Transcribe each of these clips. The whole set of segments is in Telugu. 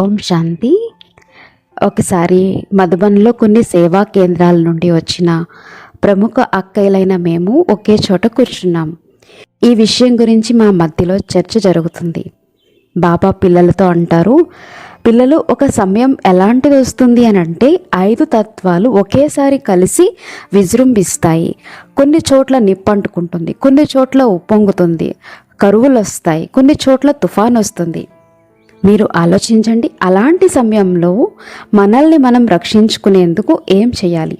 ఓం శాంతి. ఒకసారి మధుబన్లో కొన్ని సేవా కేంద్రాల నుండి వచ్చిన ప్రముఖ అక్కయ్యలైన మేము ఒకే చోట కూర్చున్నాం. ఈ విషయం గురించి మా మధ్యలో చర్చ జరుగుతుంది. బాబా పిల్లలతో అంటారు పిల్లలు ఒక సమయం ఎలాంటిది వస్తుంది అని అంటే ఐదు తత్వాలు ఒకేసారి కలిసి విజృంభిస్తాయి. కొన్ని చోట్ల నిప్పంటుకుంటుంది కొన్ని చోట్ల ఉప్పొంగుతుంది కరువులు వస్తాయి కొన్ని చోట్ల తుఫాన్ వస్తుంది మీరు ఆలోచించండి. అలాంటి సమయంలో మనల్ని మనం రక్షించుకునేందుకు ఏం చేయాలి?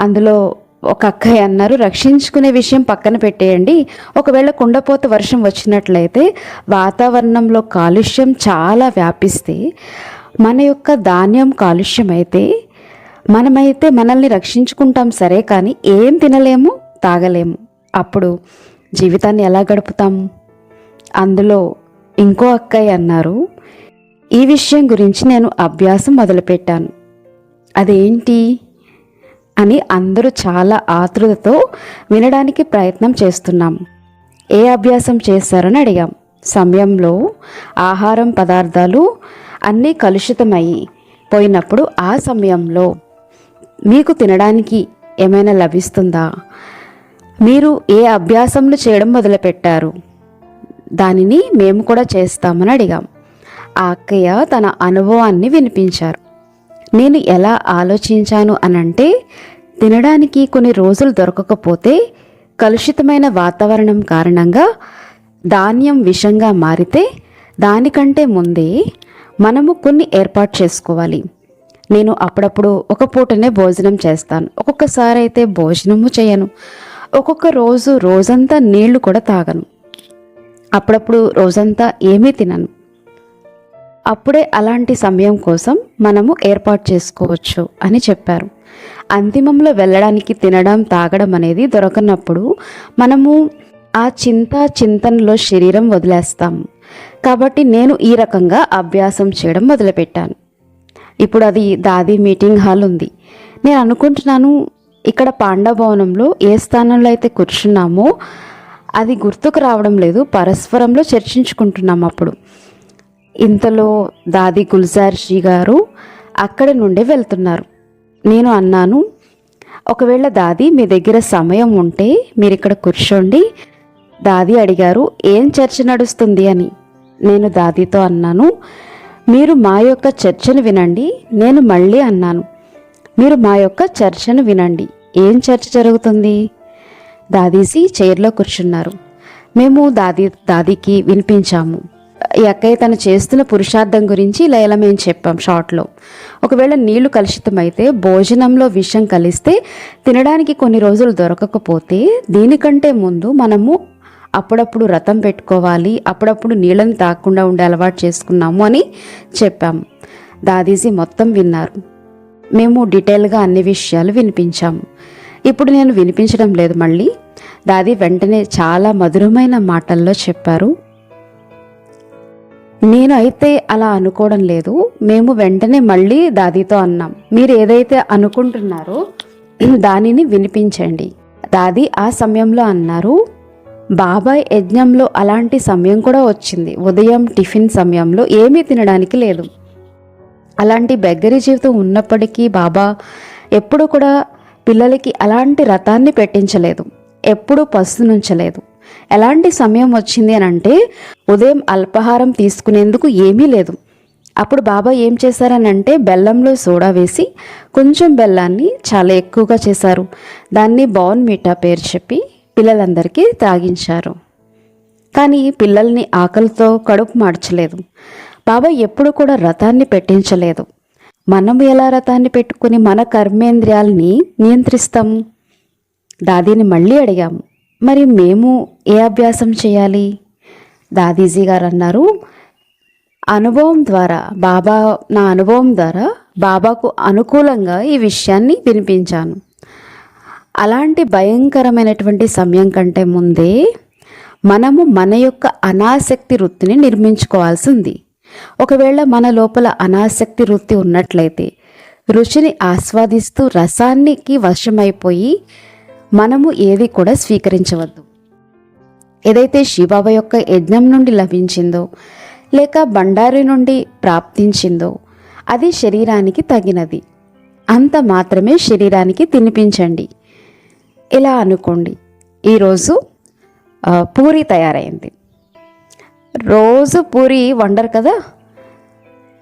అందులో ఒక అక్కయ్య అన్నారు రక్షించుకునే విషయం పక్కన పెట్టేయండి. ఒకవేళ కుండపోత వర్షం వచ్చినట్లయితే వాతావరణంలో కాలుష్యం చాలా వ్యాపిస్తే మన యొక్క ధాన్యం కాలుష్యం అయితే మనమైతే మనల్ని రక్షించుకుంటాం సరే కానీ ఏం తినలేము తాగలేము. అప్పుడు జీవితాన్ని ఎలా గడుపుతాము అందులో ఇంకో అక్కయ్య అన్నారు ఈ విషయం గురించి నేను అభ్యాసం మొదలుపెట్టాను. అదేంటి? అని అందరూ చాలా ఆతృతతో వినడానికి ప్రయత్నం చేస్తున్నాం. ఏ అభ్యాసం చేశారని అడిగాం. సమయంలో ఆహారం పదార్థాలు అన్నీ కలుషితమయ్యి పోయినప్పుడు ఆ సమయంలో మీకు తినడానికి ఏమైనా లభిస్తుందా? మీరు ఏ అభ్యాసంలు చేయడం మొదలుపెట్టారు? దానిని మేము కూడా చేస్తామని అడిగాం. ఆ అక్కయ్య తన అనుభవాన్ని వినిపించారు. నేను ఎలా ఆలోచించాను అనంటే తినడానికి కొన్ని రోజులు దొరకకపోతే కలుషితమైన వాతావరణం కారణంగా ధాన్యం విషంగా మారితే దానికంటే ముందే మనము కొన్ని ఏర్పాటు చేసుకోవాలి. నేను అప్పుడప్పుడు ఒక పూటనే భోజనం చేస్తాను. ఒక్కొక్కసారి అయితే భోజనము చేయను. ఒక్కొక్క రోజు రోజంతా నీళ్ళు కూడా తాగను. అప్పుడప్పుడు రోజంతా ఏమీ తినను. అప్పుడే అలాంటి సమయం కోసం మనము ఏర్పాటు చేసుకోవచ్చు అని చెప్పారు. అంతిమంలో వెళ్ళడానికి తినడం తాగడం అనేది దొరకనప్పుడు మనము ఆ చింత చింతనలో శరీరం వదిలేస్తాము కాబట్టి నేను ఈ రకంగా అభ్యాసం చేయడం మొదలుపెట్టాను. ఇప్పుడు అది దాది మీటింగ్ హాల్ ఉంది. నేను అనుకుంటున్నాను ఇక్కడ పాండవ భవనంలో ఏ స్థానంలో అయితే కూర్చున్నామో అది గుర్తుకు రావడం లేదు. పరస్పరంలో చర్చించుకుంటున్నాం అప్పుడు. ఇంతలో దాది గుల్జార్ షీ గారు అక్కడి నుండే వెళ్తున్నారు. నేను అన్నాను ఒకవేళ దాది మీ దగ్గర సమయం ఉంటే మీరు ఇక్కడ కూర్చోండి. దాది అడిగారు ఏం చర్చ నడుస్తుంది? అని. నేను దాదితో అన్నాను మీరు మా యొక్క చర్చను వినండి. నేను మళ్ళీ అన్నాను మీరు మా యొక్క చర్చను వినండి. ఏం చర్చ జరుగుతుంది? దాదీసి చైర్లో కూర్చున్నారు. మేము దాది దాదికి వినిపించాము. ఈ అక్కయ్య తను చేస్తున్న పురుషార్థం గురించి ఇలా మేము చెప్పాం షార్ట్లో. ఒకవేళ నీళ్ళు కలుషితమైతే భోజనంలో విషం కలిస్తే తినడానికి కొన్ని రోజులు దొరకకపోతే దీనికంటే ముందు మనము అప్పుడప్పుడు రథం పెట్టుకోవాలి అప్పుడప్పుడు నీళ్ళని తాకుండా ఉండే అలవాటు చేసుకున్నాము అని చెప్పాము దాదీజీ మొత్తం విన్నారు. మేము డీటెయిల్గా అన్ని విషయాలు వినిపించాము. ఇప్పుడు నేను వినిపించడం లేదు మళ్ళీ. దాది వెంటనే చాలా మధురమైన మాటల్లో చెప్పారు. నేను అయితే అలా అనుకోవడం లేదు. మేము వెంటనే మళ్ళీ దాదితో అన్నాం. మీరు ఏదైతే అనుకుంటున్నారో దానిని వినిపించండి. దాది ఆ సమయంలో అన్నారు బాబాయ్ యజ్ఞంలో అలాంటి సమయం కూడా వచ్చింది. ఉదయం టిఫిన్ సమయంలో ఏమీ తినడానికి లేదు. అలాంటి బెగ్గరి జీవితం ఉన్నప్పటికీ బాబా ఎప్పుడు కూడా పిల్లలకి అలాంటి రథాన్ని పెట్టించలేదు. ఎప్పుడూ పస్తునుంచలేదు ఎలాంటి సమయం వచ్చింది అని అంటే ఉదయం అల్పాహారం తీసుకునేందుకు ఏమీ లేదు. అప్పుడు బాబా ఏం చేశారనంటే బెల్లంలో సోడా వేసి కొంచెం బెల్లాన్ని చాలా ఎక్కువగా చేశారు. దాన్ని బౌన్ మీఠా పేరు చెప్పి పిల్లలందరికీ తాగించారు. కానీ పిల్లల్ని ఆకలితో కడుపు మార్చలేదు. బాబా ఎప్పుడు కూడా రథాన్ని పెట్టించలేదు. మనం ఎలా రథాన్ని పెట్టుకుని మన కర్మేంద్రియాల్ని నియంత్రిస్తాము దాదీని మళ్ళీ అడిగాము మరి మేము ఏ అభ్యాసం చేయాలి? దాదీజీ గారు అన్నారు అనుభవం ద్వారా బాబా నా అనుభవం ద్వారా బాబాకు అనుకూలంగా ఈ విషయాన్ని వినిపించాను. అలాంటి భయంకరమైనటువంటి సమయం కంటే ముందే మనము మన యొక్క అనాసక్తి వృత్తిని నిర్మించుకోవాల్సింది ఒకవేళ మన లోపల అనాసక్తి వృత్తి ఉన్నట్లయితే రుచిని ఆస్వాదిస్తూ రసానికి వశమైపోయి మనము ఏది కూడా స్వీకరించవద్దు. ఏదైతే శివబాబా యొక్క యజ్ఞం నుండి లభించిందో లేక బండారి నుండి ప్రాప్తించిందో అది శరీరానికి తగినది. అంత మాత్రమే శరీరానికి తినిపించండి. ఇలా అనుకోండి. ఈరోజు పూరి తయారైంది. రోజు పూరి వండరు కదా?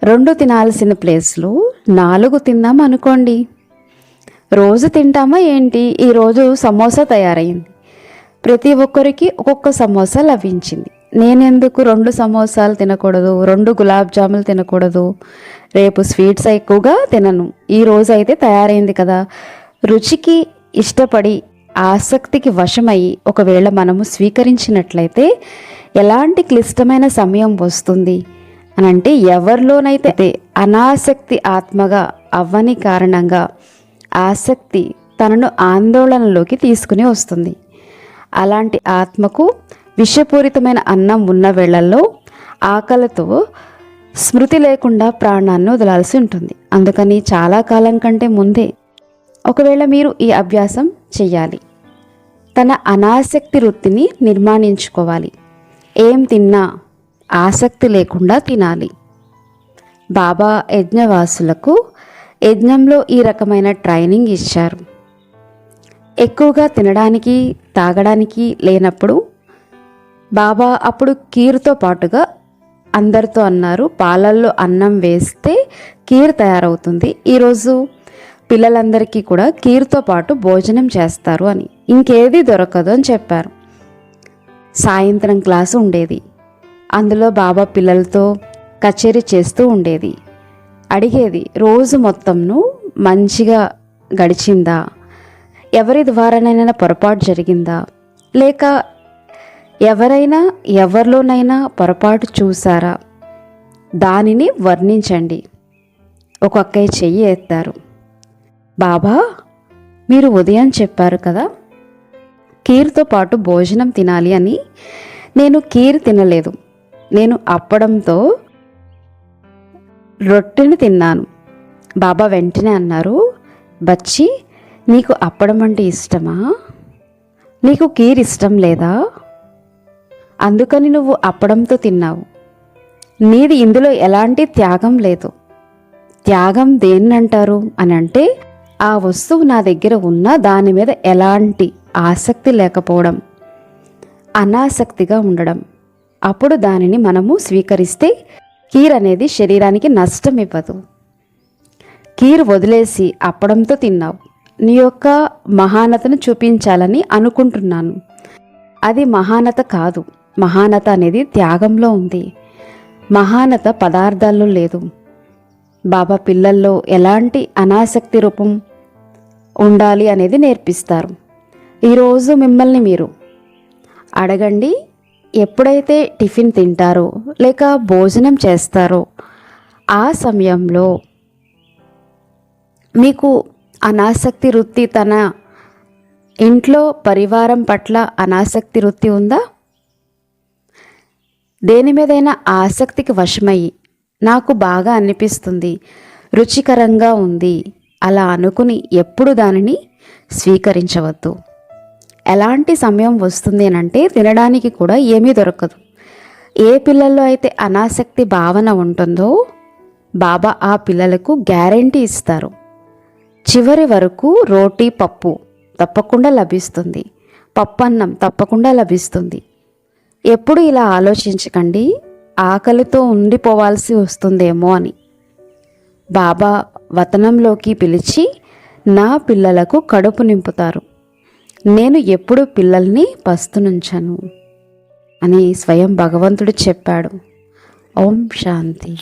రెండు తినాల్సిన ప్లేస్లో నాలుగు తిందాం అనుకోండి. రోజు తింటామా ఏంటి? ఈరోజు సమోసా తయారైంది. ప్రతి ఒక్కరికి ఒక్కొక్క సమోసా లభించింది. నేనెందుకు రెండు సమోసాలు తినకూడదు రెండు గులాబ్ జాములు తినకూడదు? రేపు స్వీట్స్ ఎక్కువగా తినను. ఈ అయితే తయారైంది కదా. రుచికి ఇష్టపడి ఆసక్తికి వశమయ్యి ఒకవేళ మనము స్వీకరించినట్లయితే ఎలాంటి క్లిష్టమైన సమయం వస్తుంది అని అంటే ఎవరిలోనైతే అనాసక్తి ఆత్మగా అవ్వని కారణంగా ఆసక్తి తనను ఆందోళనలోకి తీసుకుని వస్తుంది. అలాంటి ఆత్మకు విషపూరితమైన అన్నం ఉన్న వేళల్లో ఆకలితో స్మృతి లేకుండా ప్రాణాన్ని వదలాల్సి ఉంటుంది. అందుకని చాలా కాలం కంటే ముందే ఒకవేళ మీరు ఈ అభ్యాసం చెయ్యాలి తన అనాసక్తి వృత్తిని నిర్మాణించుకోవాలి. ఏం తిన్నా? ఆసక్తి లేకుండా తినాలి. బాబా యజ్ఞవాసులకు యజ్ఞంలో ఈ రకమైన ట్రైనింగ్ ఇచ్చారు. ఎక్కువగా తినడానికి తాగడానికి లేనప్పుడు బాబా అప్పుడు కీరుతో పాటుగా అందరితో అన్నారు పాలల్లో అన్నం వేస్తే కీర్ తయారవుతుంది. ఈరోజు పిల్లలందరికీ కూడా కీర్తో పాటు భోజనం చేస్తారు అని. ఇంకేది దొరకదు అని చెప్పారు. సాయంత్రం క్లాసు ఉండేది. అందులో బాబా పిల్లలతో కచేరీ చేస్తూ ఉండేది. అడిగేది రోజు మొత్తంను మంచిగా గడిచిందా? ఎవరి ద్వారానైనా పొరపాటు జరిగిందా? లేక ఎవరైనా ఎవరిలోనైనా పొరపాటు చూసారా దానిని వర్ణించండి. ఒక అక్కయ్య చెయ్యి ఎత్తారు. బాబా మీరు ఉదయం చెప్పారు కదా? కీర్తో పాటు భోజనం తినాలి అని నేను కీర్ తినలేదు. నేను అప్పడంతో రొట్టెని తిన్నాను. బాబా వెంటనే అన్నారు బచ్చి నీకు అప్పడం అంటే ఇష్టమా? నీకు కీర్ ఇష్టం లేదా? అందుకని నువ్వు అప్పడంతో తిన్నావు. నీది ఇందులో ఎలాంటి త్యాగం లేదు. త్యాగం దేన్నంటారు? అని అంటే ఆ వస్తువు నా దగ్గర ఉన్న దాని మీద ఎలాంటి ఆసక్తి లేకపోవడం అనాసక్తిగా ఉండడం. అప్పుడు దానిని మనము స్వీకరిస్తే కీర్ అనేది శరీరానికి నష్టం ఇవ్వదు. కీర్ వదిలేసి అప్పడంతో తిన్నావు. నీ యొక్క మహానతను చూపించాలని అనుకుంటున్నాను. అది మహానత కాదు. మహానత అనేది త్యాగంలో ఉంది. మహానత పదార్థాల్లో లేదు. బాబా పిల్లల్లో ఎలాంటి అనాసక్తి రూపం ఉండాలి అనేది నేర్పిస్తారు. ఈరోజు మిమ్మల్ని మీరు అడగండి ఎప్పుడైతే టిఫిన్ తింటారో లేక భోజనం చేస్తారో ఆ సమయంలో మీకు అనాసక్తి వృత్తి తన ఇంట్లో పరివారం పట్ల అనాసక్తి వృత్తి ఉందా? దేని మీదైనా ఆసక్తికి వశమయ్యి నాకు బాగా అనిపిస్తుంది రుచికరంగా ఉంది అలా అనుకుని ఎప్పుడు దానిని స్వీకరించవద్దు. ఎలాంటి సమయం వస్తుంది అని అంటే తినడానికి కూడా ఏమీ దొరకదు. ఏ పిల్లల్లో అయితే అనాసక్తి భావన ఉంటుందో బాబా ఆ పిల్లలకు గ్యారంటీ ఇస్తారు. చివరి వరకు రోటీ పప్పు తప్పకుండా లభిస్తుంది. పప్పన్నం తప్పకుండా లభిస్తుంది. ఎప్పుడు ఇలా ఆలోచించకండి ఆకలితో ఉండిపోవాల్సి వస్తుందేమో అని. బాబా వతనంలోకి పిలిచి నా పిల్లలకు కడుపు నింపుతారు. నేను ఎప్పుడు పిల్లల్ని పస్తునుంచను అని స్వయం భగవంతుడు చెప్పాడు. ఓం శాంతి.